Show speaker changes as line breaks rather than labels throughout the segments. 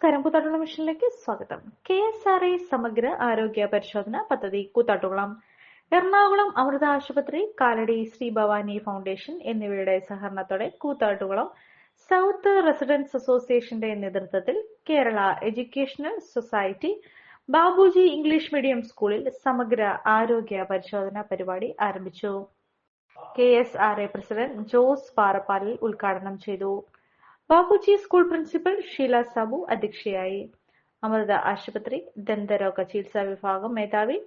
നമസ്കാരം. കൂത്താട്ടുള്ള മിഷനിലേക്ക് സ്വാഗതം. K S R I സമഗ്ര ആരോഗ്യ പരിശോധന പദ്ധതി കൂത്താട്ടുകുളം. എറണാകുളം അമൃത ആശുപത്രി കാലടി ശ്രീ ഭവാനി ഫൗണ്ടേഷൻ എന്നിവയുടെ സഹകരണത്തോടെ കൂത്താട്ടുകുളം സൗത്ത് റെസിഡൻസ് അസോസിയേഷന്റെ നേതൃത്വത്തിൽ Kerala educational society Babuji English medium സ്കൂളിൽ സമഗ്ര ആരോഗ്യ പരിശോധന പരിപാടി ആരംഭിച്ചു. K S R I president Jose Parappalil ഉദ്ഘാടനം ചെയ്തു. ബാബുജി സ്കൂൾ പ്രിൻസിപ്പൽ ഷീല സാബു അധ്യക്ഷയായി. അമൃത ആശുപത്രി ദന്തരോഗ ചികിത്സാ വിഭാഗം മേധാവി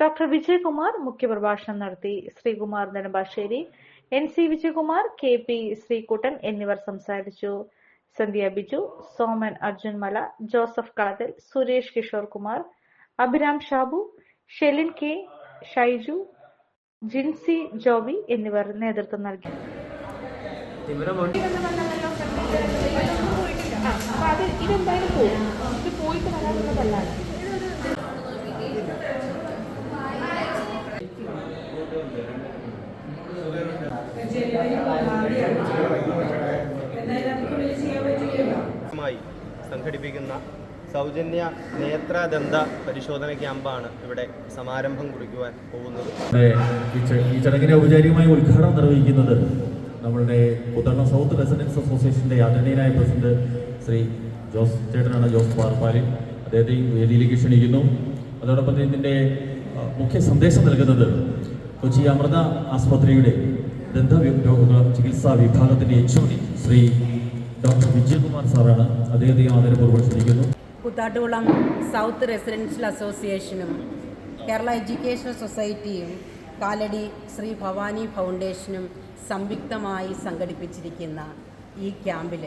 ഡോക്ടർ വിജയകുമാർ മുഖ്യപ്രഭാഷണം നടത്തി. Sreekumar Nedumbassery N C Vijayakumar K P Sreekuttan എന്നിവർ സംസാരിച്ചു. സന്ധ്യ ബിജു സോമൻ അർജുൻ മല ജോസഫ് കളത്തിൽ സുരേഷ് കിഷോർ കുമാർ അഭിരാം ഷാബു ഷെലിൻ കെ ഷൈജു ജിൻസി ജോബി എന്നിവർ നേതൃത്വം നൽകി.
സംഘടിപ്പിക്കുന്ന സൗജന്യ നേത്രദന്ത പരിശോധന ക്യാമ്പാണ് ഇവിടെ സമാരംഭം കുറിക്കുവാൻ പോകുന്നത്.
ഈ ചടങ്ങിനെ ഔപചാരികമായി ഉദ്ഘാടനം നിർവഹിക്കുന്നത് നമ്മളുടെ കുത്തണ്ണ സൗത്ത് റെസിഡൻസ് അസോസിയേഷന്റെ ആദരണീയനായ പ്രസിഡന്റ് ശ്രീ ജോസ് ചേട്ടനാണ് ജോസ് പാർപ്പാലി അദ്ദേഹത്തെ വേദിയിലേക്ക് ക്ഷണിക്കുന്നു. അതോടൊപ്പം ഇതിന്റെ മുഖ്യ സന്ദേശം നൽകുന്നത് കൊച്ചി അമൃത ആസ്പത്രിയുടെ ദന്ത ചികിത്സാ വിഭാഗത്തിന്റെ എച്ച് ശ്രീ ഡോക്ടർ വിജയകുമാർ സാറാണ് അദ്ദേഹത്തെ ആദരപൂർവം ക്ഷണിക്കുന്നു.
കുത്താട്ടുകുളം സൗത്ത് റെസിഡൻഷ്യൽ അസോസിയേഷനും കേരള എഡ്യൂക്കേഷൻ സൊസൈറ്റിയും കാലടി ശ്രീ ഭവാനി ഫൗണ്ടേഷനും സംയുക്തമായി സംഘടിപ്പിച്ചിരിക്കുന്ന ഈ ക്യാമ്പിൽ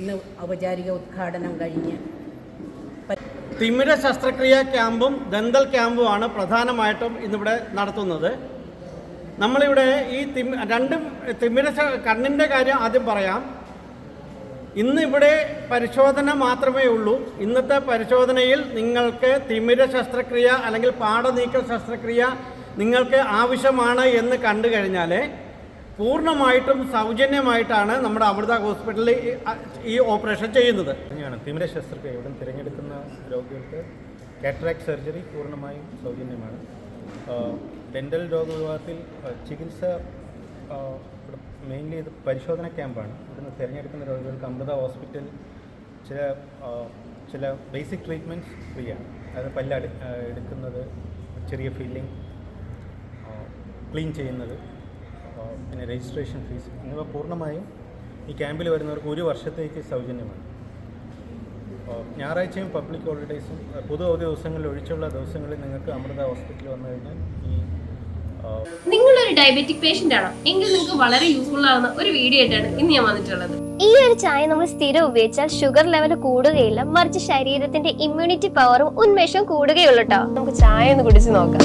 ഇന്ന് ഔപചാരിക ഉദ്ഘാടനം കഴിഞ്ഞ്
തിമിര ശസ്ത്രക്രിയ ക്യാമ്പും ദന്തൽ ക്യാമ്പുമാണ് പ്രധാനമായിട്ടും ഇന്നിവിടെ നടത്തുന്നത്. നമ്മളിവിടെ ഈ തിമി രണ്ടും തിമിര കണ്ണിന്റെ കാര്യം ആദ്യം പറയാം. ഇന്നിവിടെ പരിശോധന മാത്രമേ ഉള്ളൂ. ഇന്നത്തെ പരിശോധനയിൽ നിങ്ങൾക്ക് തിമിര ശസ്ത്രക്രിയ അല്ലെങ്കിൽ പാടനീക്ക ശസ്ത്രക്രിയ നിങ്ങൾക്ക് ആവശ്യമാണ് എന്ന് കണ്ടു കഴിഞ്ഞാൽ പൂർണമായിട്ടും സൗജന്യമായിട്ടാണ് നമ്മുടെ അമൃത ഹോസ്പിറ്റലിൽ ഈ- ഓപ്പറേഷൻ ചെയ്യുന്നത്.
തിമിര ശസ്ത്രക്രിയ ഇവിടെ തിരഞ്ഞെടുക്കുന്ന രോഗികൾക്ക് കാറ്ററാക്ട് സർജറി പൂർണമായും സൗജന്യമാണ്. ഡെന്റൽ രോഗവിഭാഗത്തിൽ വിഭാഗത്തിൽ ചികിത്സ മെയിൻലി ഇത് പരിശോധന ക്യാമ്പാണ്. ഇവിടുന്ന് തിരഞ്ഞെടുക്കുന്ന രോഗികൾക്ക് അമൃത ഹോസ്പിറ്റൽ ചില ചില ബേസിക് ട്രീറ്റ്മെന്റ്സ് ഫ്രീ ആണ് അതായത് പല്ല് എടുക്കുന്നത് ചെറിയ ഫീലിംഗ് ക്ലീൻ ചെയ്യുന്നത്. പിന്നെ രജിസ്ട്രേഷൻ ഫീസ്. എന്നിവ പൂർണമായും ഈ ക്യാമ്പിൽ വരുന്നവർക്ക് ഒരു വർഷത്തേക്ക് സൗജന്യമാണ്. ഞായറാഴ്ചയും പബ്ലിക് ഹോളിഡേയ്സും പൊതു അവധി ദിവസങ്ങളിൽ ഒഴിച്ചുള്ള ദിവസങ്ങളിൽ നിങ്ങൾക്ക് അമൃത ഹോസ്പിറ്റലിൽ വന്നു കഴിഞ്ഞാൽ ഈ നിങ്ങൾ
നിങ്ങളൊരു ഡയബറ്റിക് പേഷ്യന്റ് ആണോ? എങ്കിൽ നിങ്ങൾക്ക് വളരെ യൂസ്ഫുൾ ആവുന്ന ഒരു വീഡിയോ ആയിട്ടാണ് ഇന്ന് ഞാൻ വന്നിട്ടുള്ളത്.
ഈ ഒരു ചായ നമ്മൾ സ്ഥിരം ഉപയോഗിച്ചാൽ ഷുഗർ ലെവൽ കൂടുകയില്ല മറിച്ച് ശരീരത്തിന്റെ ഇമ്മ്യൂണിറ്റി പവറും ഉന്മേഷവും കൂടുകയുള്ളൂ കേട്ടോ നമുക്ക് ചായ ഒന്ന് കുടിച്ച് നോക്കാം.